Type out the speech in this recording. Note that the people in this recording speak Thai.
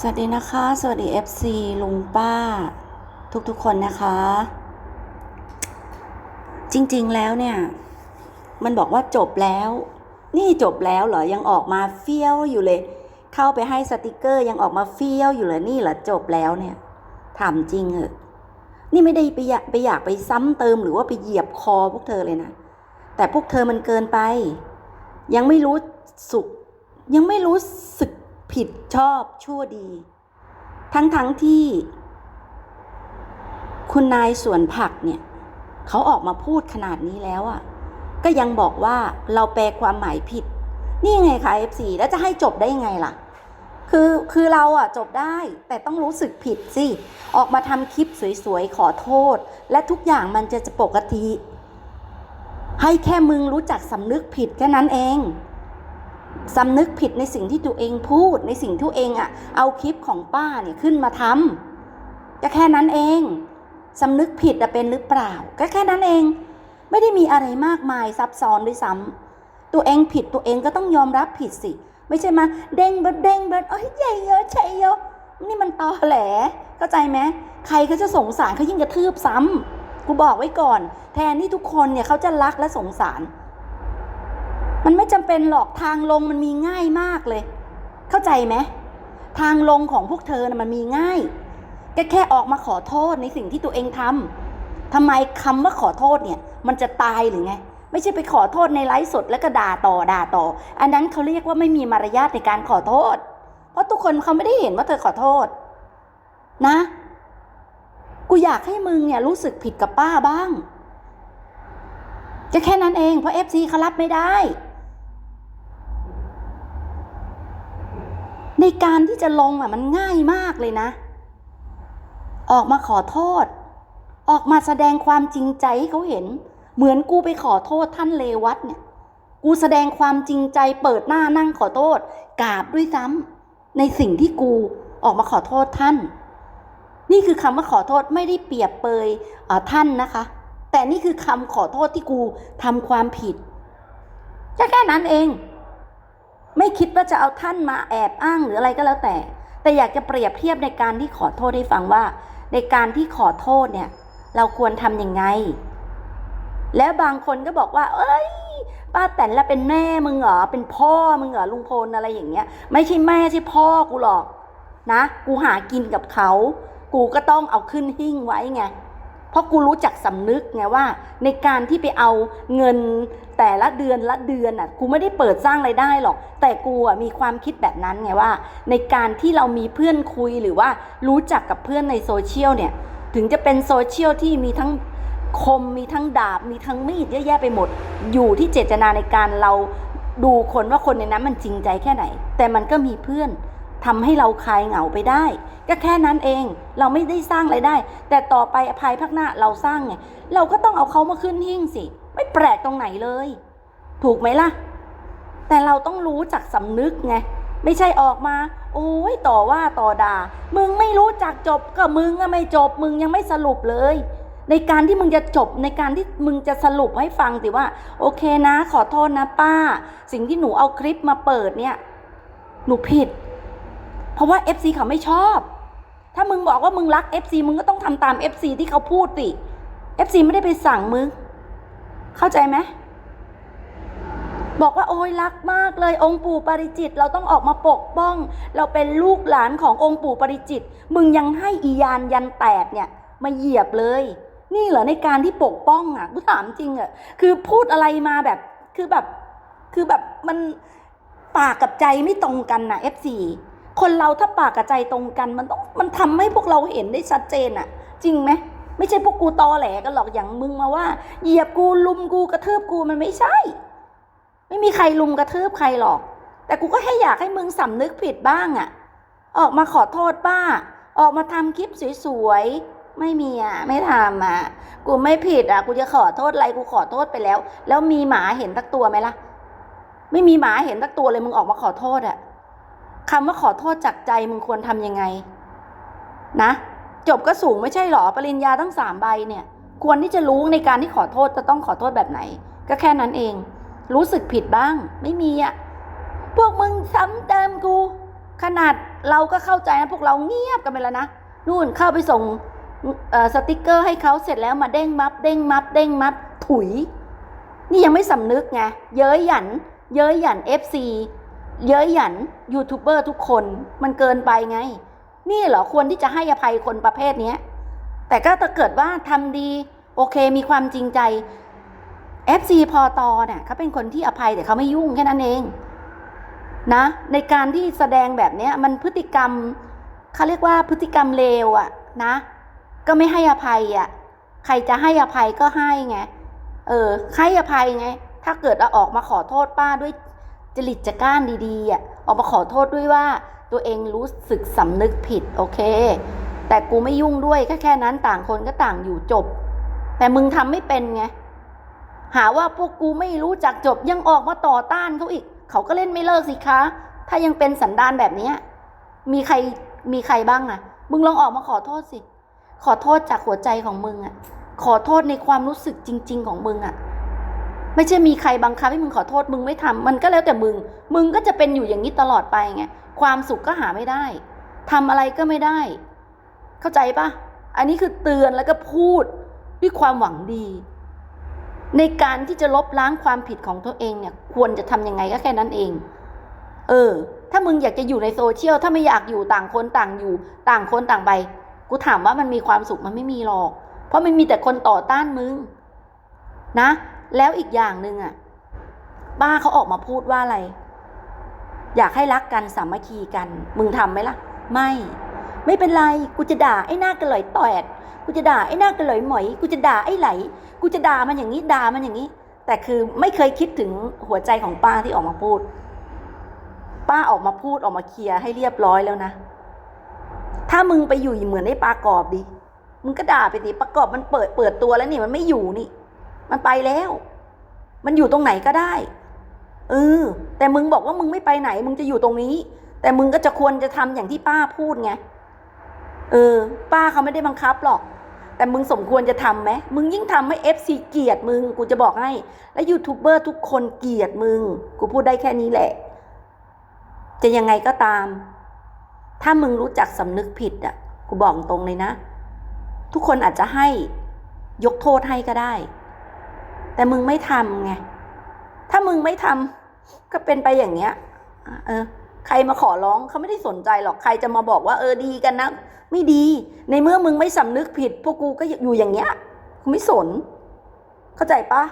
สวัสดีนะคะ สวัสดี FC ลุงป้า ทุกๆคนนะคะ จริงๆแล้วเนี่ย มันบอกว่าจบแล้ว นี่จบแล้วเหรอยังออกมาเฟี้ยวอยู่เลย เข้าไปให้สติกเกอร์ยังออกมาเฟี้ยวอยู่เลยนี่เหรอจบแล้วเนี่ยถามจริงเหอะนี่ไม่ได้ไปอยากไปอยากไปซ้ำเติมหรือว่าไปเหยียบคอพวกเธอเลยนะแต่พวกเธอมันเกินไป ยังไม่รู้สุขยังไม่รู้ส ผิดชอบชั่วดี ทั้งทั้งที่ คุณนายสวนผักเนี่ยเขาออกมาพูดขนาดนี้แล้วอะ่ะ ก็ยังบอกว่าเราแปลความหมายผิด นี่ไงคะ F4 แล้วจะให้จบได้ยังไงล่ะ คือคือเราอะจบได้แต่ต้องรู้สึกผิดสิ ออกมาทำคลิปสวยๆ ขอโทษ และทุกอย่างมันจะจะปกติ ให้แค่มึงรู้จักสำนึกผิดแค่นั้นเอง สำนึกผิดในสิ่งที่ตัวเองพูดในสิ่งที่ตัวเองอะเอาคลิปของป้าเนี่ยขึ้นมาทำก็แค่นั้นเองสำนึกผิดอะเป็นหรือเปล่า ก็แค่นั้นเอง ไม่ได้มีอะไรมากมายซับซ้อนด้วยซ้ำตัวเองผิดตัวเองก็ต้องยอมรับผิดสิ ไม่ใช่มาเด้งเบิดเด้งเบิดเอ้ยใหญ่เยอะใช่เยอะนี่มันตอแหลเข้าใจไหมใครเขาจะสงสารเขายิ่งกระทืบซ้ำกูบอกไว้ก่อน แทนที่ทุกคนเนี่ยเขาจะรักและสงสาร มันไม่จำเป็นหรอกทางลงมันมีง่ายมากเลย เข้าใจไหมทางลงของพวกเธอนะมันมีง่ายแค่แค่ออกมาขอโทษในสิ่งที่ตัวเองทำทำไมคำว่าขอโทษเนี่ย มันจะตายหรือไง ไม่ใช่ไปขอโทษในไลฟ์สดแล้วก็ด่าต่อด่าต่อ อันนั้นเขาเรียกว่าไม่มีมารยาทในการขอโทษ เพราะทุกคนเขาไม่ได้เห็นว่าเธอขอโทษ นะ กูอยากให้มึงเนี่ยรู้สึกผิดกับป้าบ้างจะแค่นั้นเองเพราะเอฟซีเขารับไม่ได้ ในการที่จะลงอะมันง่ายมากเลยนะ ออกมาขอโทษ ออกมาแสดงความจริงใจให้เขาเห็น เหมือนกูไปขอโทษท่านเลวัตเนี่ย กูแสดงความจริงใจเปิดหน้านั่งขอโทษกราบด้วยซ้ำในสิ่งที่กูออกมาขอโทษท่าน นี่คือคำว่าขอโทษไม่ได้เปรียบเปยท่านนะคะ แต่นี่คือคำขอโทษที่กูทำความผิดแค่แค่นั้นเอง ไม่คิดว่าจะเอาท่านมาแอบอ้างหรืออะไรก็แล้วแต่ แต่อยากจะเปรียบเทียบในการที่ขอโทษให้ฟังว่า ในการที่ขอโทษเนี่ย เราควรทำยังไง แล้วบางคนก็บอกว่า เอ้ยป้าแตนแล้วเป็นแม่มึงเหรอเป็นพ่อมึงเหรอลุงพลอะไรอย่างเงี้ย ไม่ใช่แม่ใช่พ่อกูหรอก นะ กูหากินกับเขา กูก็ต้องเอาขึ้นหิ้งไว้ไง เพราะกูรู้จักสำนึกไงว่า ในการที่ไปเอาเงินแต่ละเดือนละเดือนอะกูไม่ได้เปิดสร้างไรายได้หรอก แต่กูอะมีความคิดแบบนั้นไงว่า ในการที่เรามีเพื่อนคุยหรือว่ารู้จักกับเพื่อนในโซเชียลเนี่ย ถึงจะเป็นโซเชียลที่มีทั้งคมมีทั้งดาบมีทั้งมีดเยอะแยะไปหมด อยู่ที่เจตนาในการเราดูคนว่าคนในนั้นมันจริงใจแค่ไหน แต่มันก็มีเพื่อน ทำให้เราคลายเหงาไปได้ ก็แค่นั้นเองเราไม่ได้สร้างไรายได้ แต่ต่อไปภัยภาคหน้าเราสร้างไงเราก็ต้องเอาเขามาขึ้นหิ้งสิ ไม่แปลกตรงไหนเลย ถูกไหมล่ะ แต่เราต้องรู้จักสำนึกไงไม่ใช่ออกมา โอ้ยต่อว่าต่อด่า มึงไม่รู้จักจบก็มึงอะไม่จบ มึงยังไม่สรุปเลย ในการที่มึงจะจบในการที่มึงจะสรุปให้ฟังสิว่า โอเคนะ ขอโทษนะป้า สิ่งที่หนูเอาคลิปมาเปิดเนี่ย หนูผิด เพราะว่า FC เขาไม่ชอบ ถ้ามึงบอกว่ามึงรัก FC มึงก็ต้องทำตาม FC ที่เขาพูดสิ FC ไม่ได้ไปสั่งมึง เข้าใจไหมบอกว่าโอ้ยรักมากเลยองค์ปู่ปริจิต เราต้องออกมาปกป้อง เราเป็นลูกหลานขององค์ปู่ปริจิต มึงยังให้อียานยันแตกเนี่ยมาเหยียบเลย นี่เหรอในการที่ปกป้องอะกูถามจริงอะคือพูดอะไรมาแบบคือแบบ คือแบบมันปากกับใจไม่ตรงกันนะ F4 คนเราถ้าปากกับใจตรงกัน มันต้องมันทำให้พวกเราเห็นได้ชัดเจนอะจริงไหมไม่ใช่พวกกูตอแหลกันหรอกอย่างมึงมาว่า เหยียบกูลุมกูกระทืบกูมันไม่ใช่ ไม่มีใครลุมกระทืบใครหรอก แต่กูก็ให้อยากให้มึงสำนึกผิดบ้างอะออกมาขอโทษป้า ออกมาทำคลิปสวยๆไม่มีอะไม่ทำอะกูไม่ผิดอะกูจะขอโทษอะไรกูขอโทษไปแล้ว แล้วมีหมาเห็นตักตัวไหมล่ะ ไม่มีหมาเห็นตักตัวเลยมึงออกมาขอโทษอะ คำว่าขอโทษจากใจมึงควรทำยังไง นะ จบก็สูงไม่ใช่หรอ ปริญญาตั้งสามใบเนี่ย ควรที่จะรู้ในการที่ขอโทษจะต้องขอโทษแบบไหน ก็แค่นั้นเอง รู้สึกผิดบ้าง ไม่มีอะพวกมึงซ้ำเติมกู ขนาดเราก็เข้าใจนะพวกเราเงียบกันไปแล้วนะนู่นเข้าไปส่งสติกเกอร์ให้เขาเสร็จแล้วมาเด้งมับเด้งมับเด้งมับถุย นี่ยังไม่สำนึกไงเย้ยหยัน เย้ยหยัน FC เย้ยหยันยูทูบเบอร์ทุกคนมันเกินไปไง นี่เหรอควรที่จะให้อภัยคนประเภทนี้แต่ก็ถ้าเกิดว่าทำดี โอเคมีความจริงใจ FC พอตอเนี่ยเขาเป็นคนที่อภัยแต่เขาไม่ยุ่งแค่นั้นเองนะในการที่แสดงแบบนี้มันพฤติกรรมเขาเรียกว่าพฤติกรรมเลวอะนะ ก็ไม่ให้อภัยอะใครจะให้อภัยก็ให้ไงเออให้อภัยไง ถ้าเกิดเราออกมาขอโทษป้าด้วย จริตจักร้านดีๆอะออกมาขอโทษด้วยว่าตัวเองรู้สึกสำนึกผิดโอเค แต่กูไม่ยุ่งด้วยแค่แค่นั้นต่างคนก็ต่างอยู่จบ แต่มึงทำไม่เป็นไงหาว่าพวกกูไม่รู้จักจบยังออกมาต่อต้านเขาอีก เขาก็เล่นไม่เลิกสิคะ ถ้ายังเป็นสันดานแบบนี้มีใครมีใครบ้างอะมึงลองออกมาขอโทษสิ ขอโทษจากหัวใจของมึงอะขอโทษในความรู้สึกจริง ๆ ของมึงอะ ไม่ใช่มีใครบังคับให้มึงขอโทษมึงไม่ทำมันก็แล้วแต่มึง มึงก็จะเป็นอยู่อย่างนี้ตลอดไปไงความสุขก็หาไม่ได้ทำอะไรก็ไม่ได้ เข้าใจปะอันนี้คือเตือนแล้วก็พูดด้วยความหวังดี ในการที่จะลบล้างความผิดของตัวเองเนี่ย ควรจะทำยังไงก็แค่นั้นเอง เออ ถ้ามึงอยากจะอยู่ในโซเชียลถ้าไม่อยากอยู่ต่างคนต่างอยู่ ต่างคนต่างไปกูถามว่ามันมีความสุขมันไม่มีหรอก เพราะมันมีแต่คนต่อต้านมึงนะ แล้วอีกอย่างหนึ่งอะป้าเขาออกมาพูดว่าอะไร อยากให้รักกันสามัคคีกัน มึงทำไหมล่ะ ไม่ ไม่เป็นไร กูจะด่าไอ้หน้ากระหลอยต่อยกูจะด่าไอ้หน้ากระหลอยหมอย กูจะด่าไอ้ไหล กูจะด่ามันอย่างนี้ด่ามันอย่างนี้ แต่คือไม่เคยคิดถึงหัวใจของป้าที่ออกมาพูด ป้าออกมาพูดออกมาเคลียร์ให้เรียบร้อยแล้วนะ ถ้ามึงไปอยู่เหมือนไอ้ปลากรอบดิ มึงก็ด่าไปดิปลากรอบมันเปิดเปิดตัวแล้วนี่มันไม่อยู่นี่ มันไปแล้ว มันอยู่ตรงไหนก็ได้ เออ แต่มึงบอกว่ามึงไม่ไปไหน มึงจะอยู่ตรงนี้ แต่มึงก็จะควรจะทำอย่างที่ป้าพูดไง เออ ป้าเขาไม่ได้บังคับหรอก แต่มึงสมควรจะทำไหม มึงยิ่งทำให้เอฟซีเกลียดมึง กูจะบอกให้ และยูทูบเบอร์ทุกคนเกลียดมึง กูพูดได้แค่นี้แหละ จะยังไงก็ตาม ถ้ามึงรู้จักสำนึกผิดอะ กูบอกตรงเลยนะ ทุกคนอาจจะให้ยกโทษให้ก็ได้ แต่มึงไม่ทำไง ถ้ามึงไม่ทำก็เป็นไปอย่างเงี้ย เออ ใครมาขอร้องเขาไม่ได้สนใจหรอก ใครจะมาบอกว่า เออดีกันนะ ไม่ดี ในเมื่อมึงไม่สำนึกผิด พวกกูก็อยู่อย่างเงี้ย กูไม่สน เข้าใจปะ